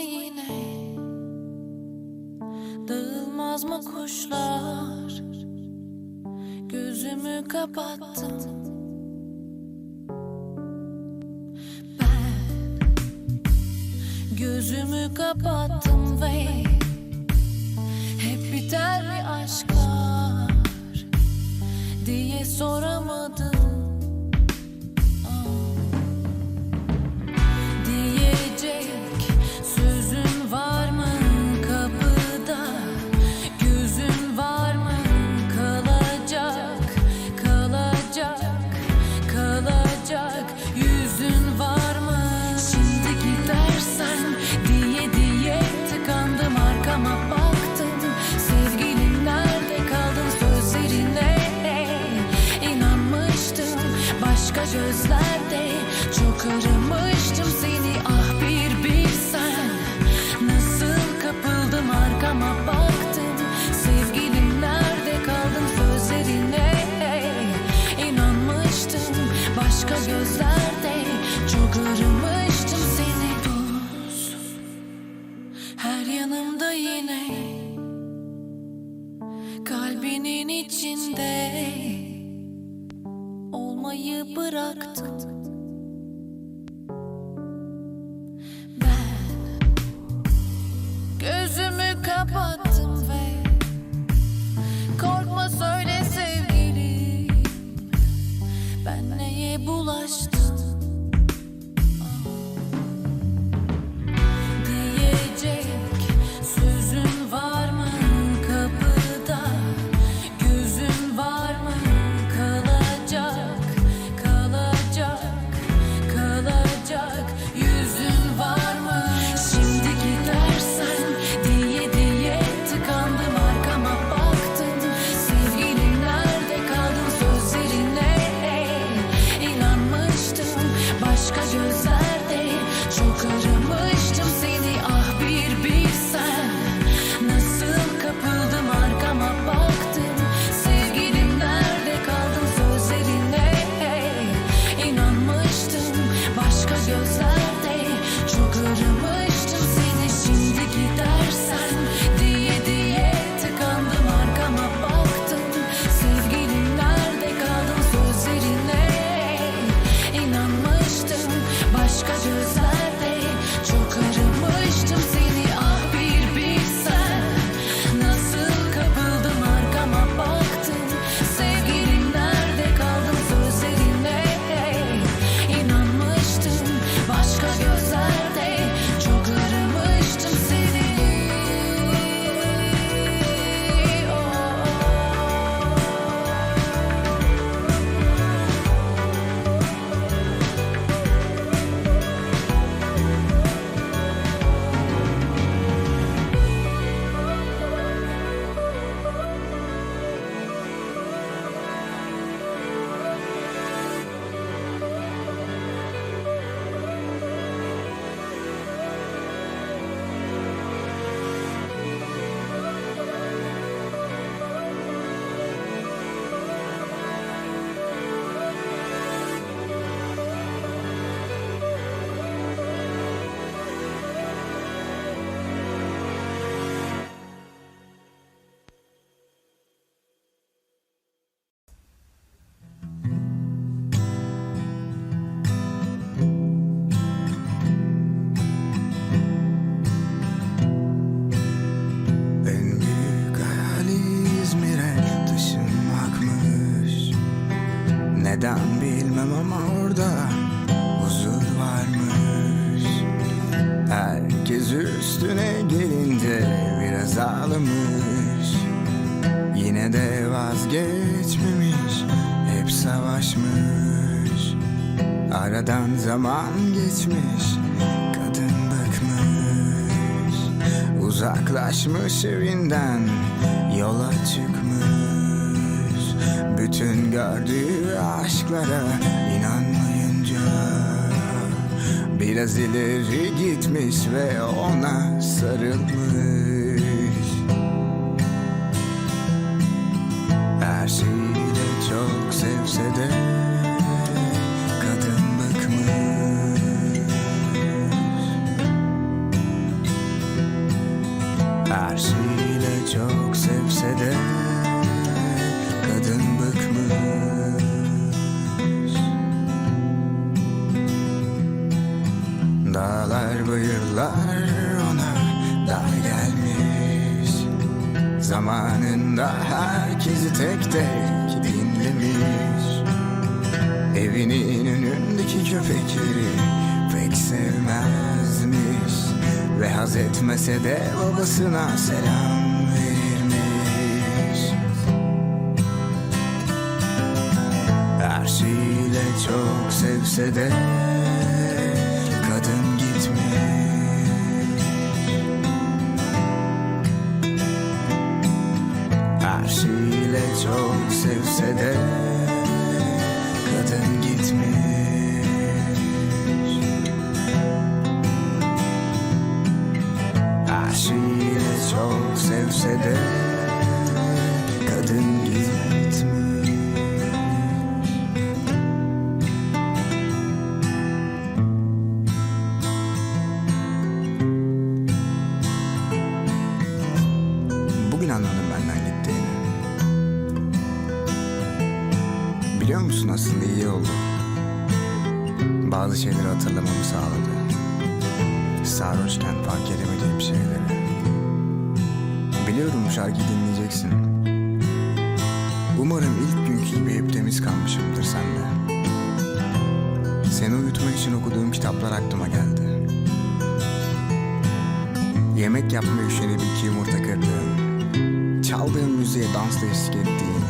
mı yine. Dağılmaz mı kuşlar? Gözümü kapattım. Ben Gözümü kapattım ve Hep biter mi aşklar Diye soramam. kalbinin içinde olmayı bıraktım. açtım. Başka gözlerde Zaman geçmiş Kadın bıkmış. Uzaklaşmış evinden Yola çıkmış. Bütün gördüğü aşklara inanmayınca Biraz ileri gitmiş ve ona sarılmış. Köpekleri pek sevmezmiş. Ve haz etmese de babasına selam verirmiş Her şeyiyle çok sevse de kadın gitmiş. Her şeyiyle çok sevse de Biliyor musun aslında iyi oldu. Bazı şeyleri hatırlamamı sağladı. Sarhoşken fark edemediğim şeyleri. Biliyorum bu şarkıyı dinleyeceksin. Umarım ilk günkü gibi hep temiz kalmışımdır sende. Seni uyutmak için okuduğum kitaplar aklıma geldi. Yemek yapmaya üşenip iki yumurta kırdığın, çaldığın müziğe dansla eşlik ettiğin,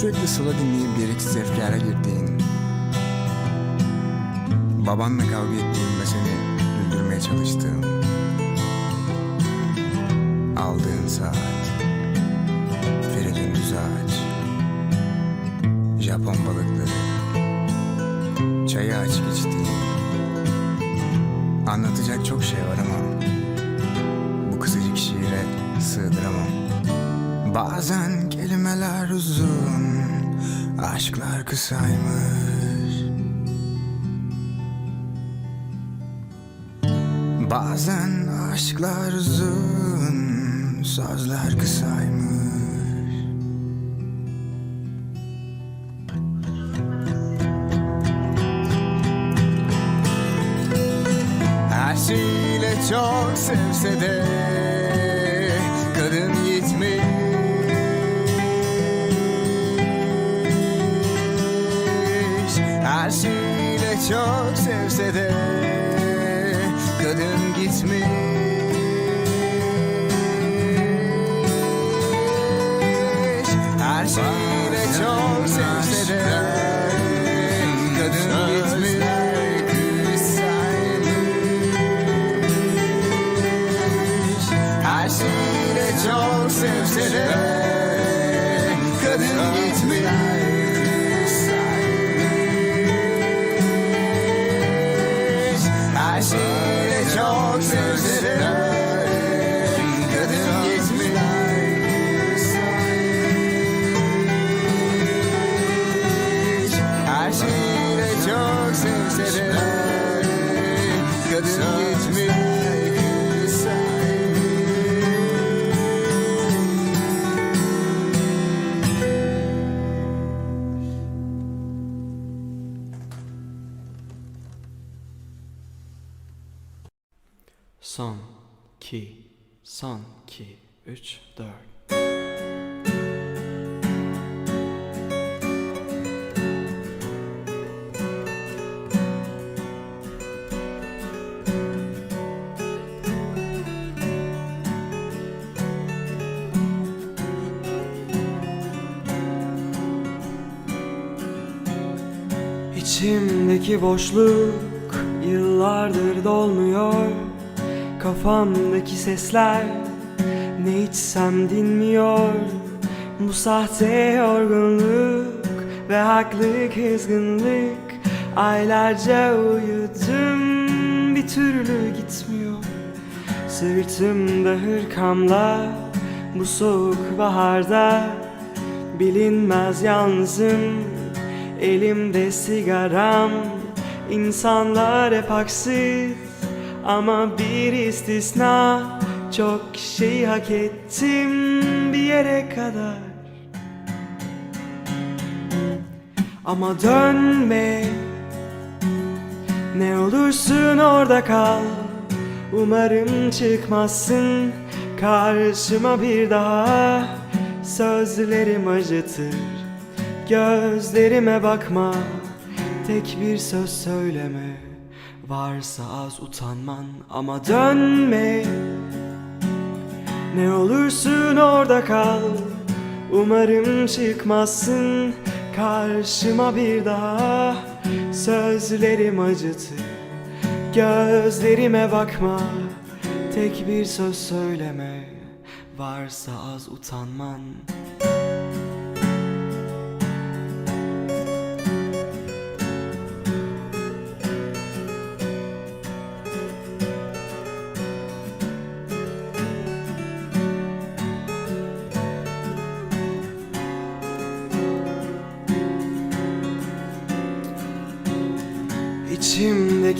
sürekli sıla dinleyip gereksiz efkara girdiğin, babanla kavga ettiğin ve seni güldürmeye çalıştığım, aldığın saat, Feridun düz ağaç, Japon balıkları, çayı açık içtiğin, anlatacak çok şey var ama bu kısacık şiire sığdıramam. Bazen kelimeler uzun, aşklar kısaymış. Bazen aşklar uzun, sözler kısaymış. Her şeyiyle çok sevse de gitmiş Her şeyiyle çok sevse de Son, iki, son, iki, üç, dört. İçimdeki boşluk yıllardır dolmuyor Kafamdaki sesler ne içsem dinmiyor. Bu sahte yorgunluk ve haklı kızgınlık Aylarca uyudum bir türlü gitmiyor. Sırtımda hırkamla bu soğuk baharda Bilinmez yalnızım. Elimde sigaram İnsanlar hep haksız Ama bir istisna Çok şey hak ettim bir yere kadar. Ama dönme Ne olur olursun orada kal. Umarım çıkmazsın karşıma bir daha. Sözlerim acıtır Gözlerime bakma. Tek bir söz söyleme Varsa az utanman ama dönme. Ne olursun orada kal. Umarım çıkmazsın karşıma bir daha. Sözlerim acıtır Gözlerime bakma. Tek bir söz söyleme. Varsa az utanman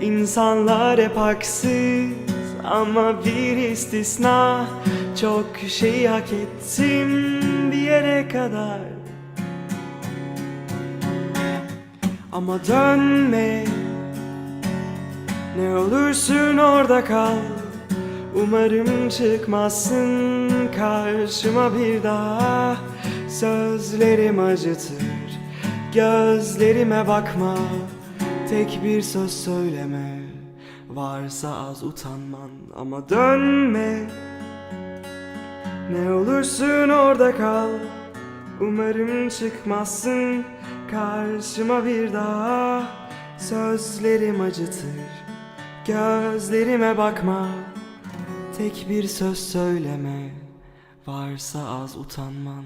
İnsanlar hep haksız Ama bir istisna. Çok şey hak ettim bir yere kadar. Ama dönme. Ne olursun orada kal. Umarım çıkmazsın karşıma bir daha. Sözlerim acıtır Gözlerime bakma Tek bir söz söyleme. Varsa az utanman ama dönme. Ne olursun orada kal. Umarım çıkmazsın. Karşıma bir daha. Sözlerim acıtır. Gözlerime bakma. Tek bir söz söyleme. Varsa az utanman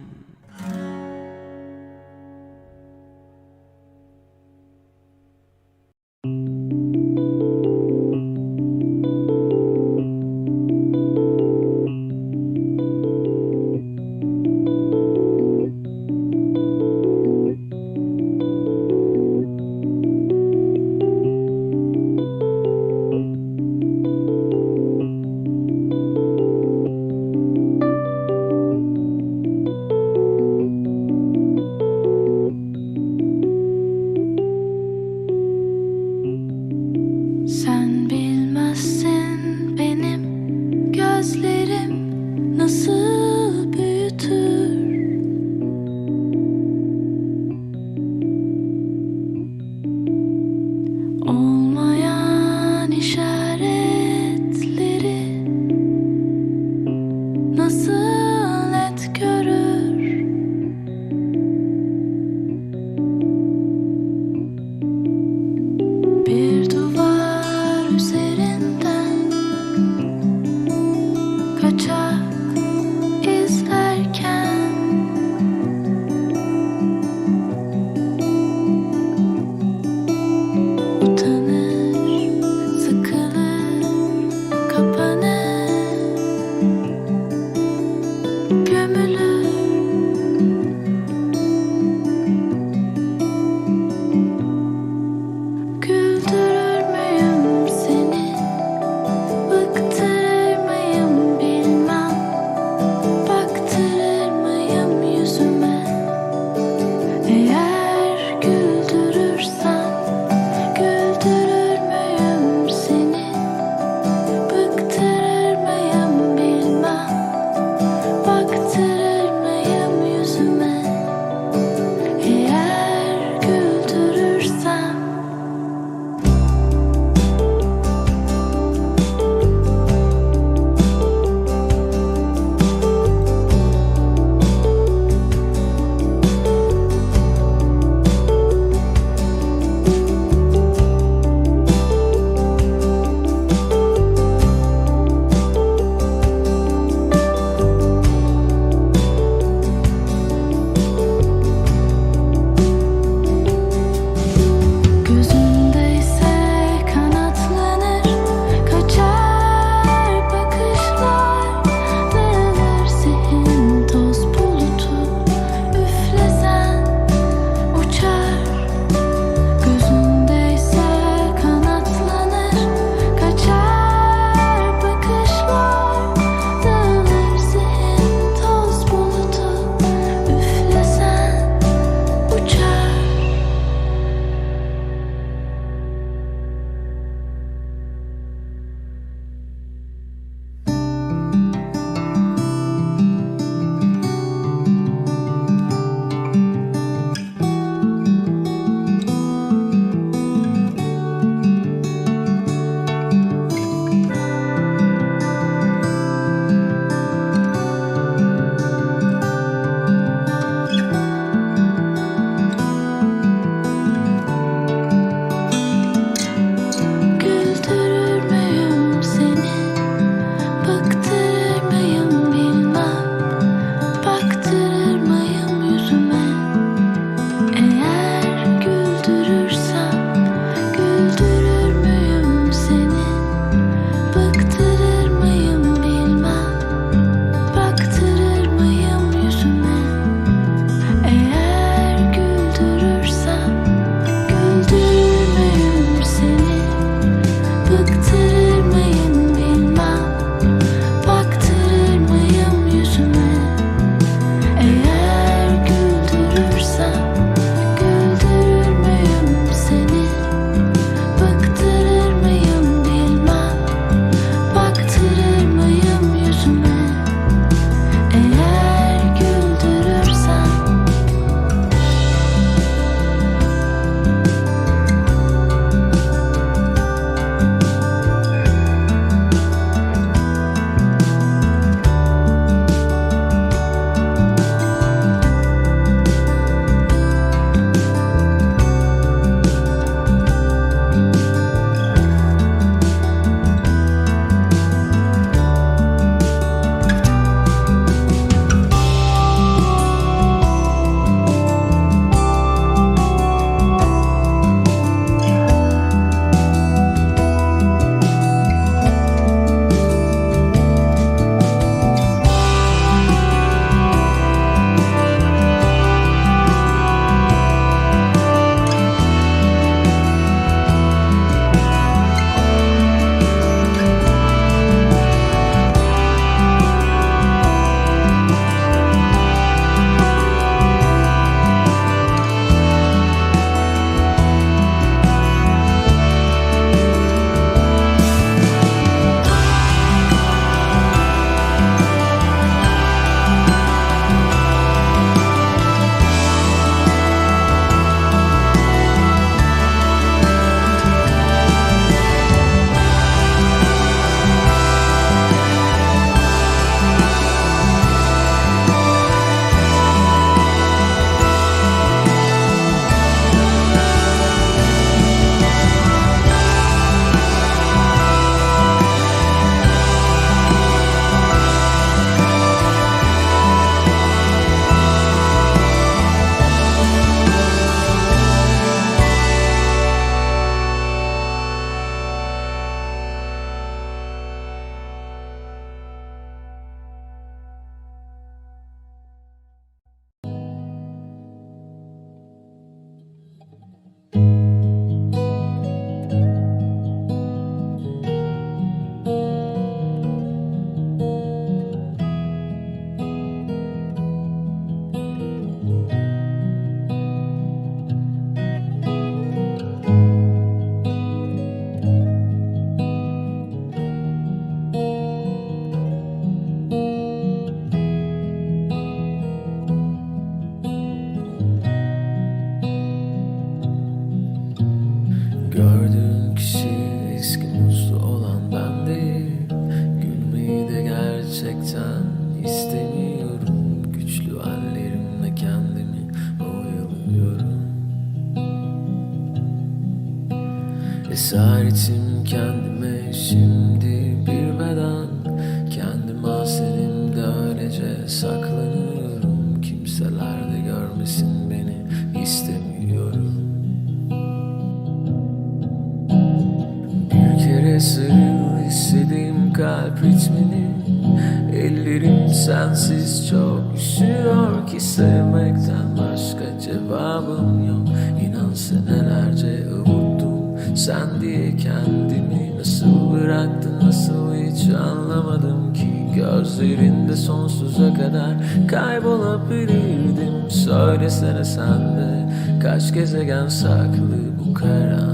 can diye kendimi nasıl bıraktın nasıl hiç anlamadım ki. Gözlerinde sonsuza kadar kaybolabilirdim. Söylesene sen de kaç gezegen saklı bu karan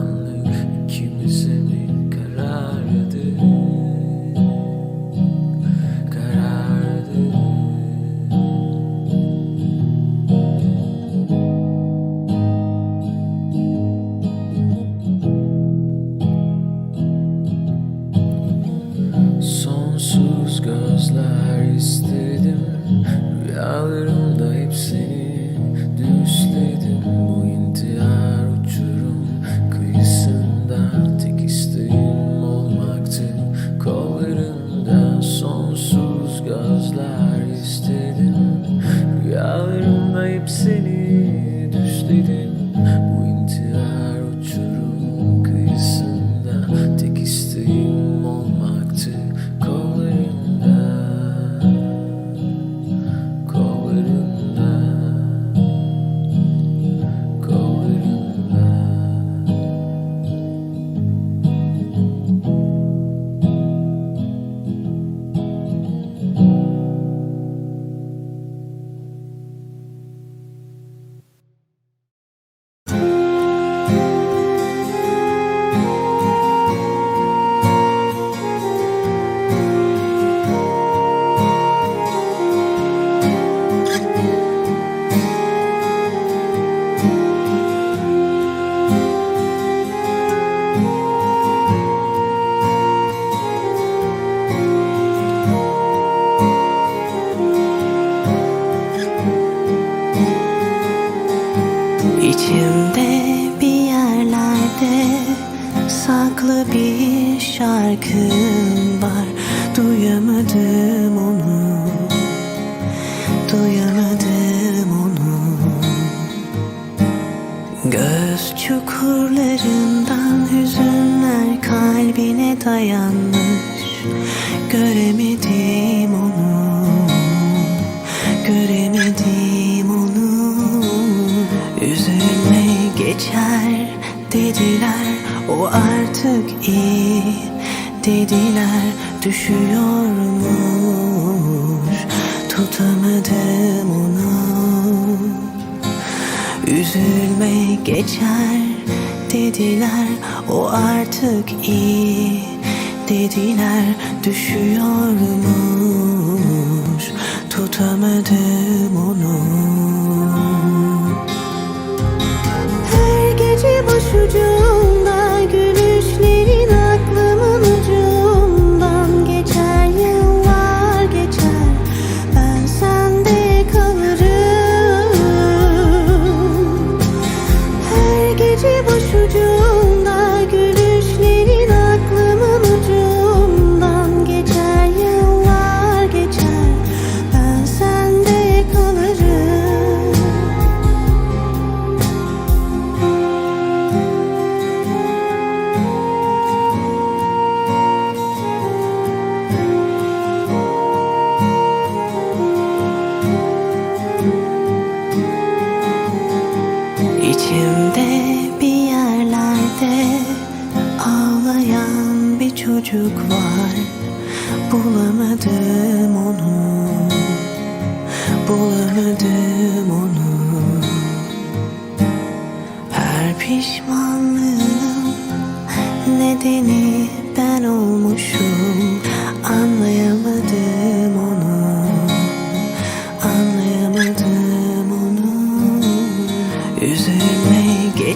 Bu artık iyi dediler düşüyormuş Tutamadım onu. Üzülme geçer dediler O artık iyi dediler Düşüyormuş tutamadım onu.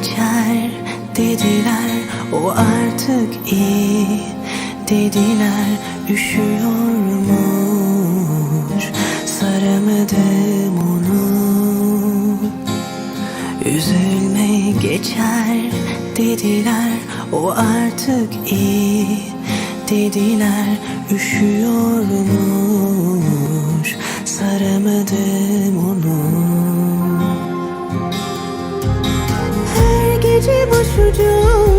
geçer dediler. O artık iyi dediler. Üşüyormuş saramadım onu Üzülme geçer dediler. O artık iyi dediler. Üşüyormuş saramadım onu do.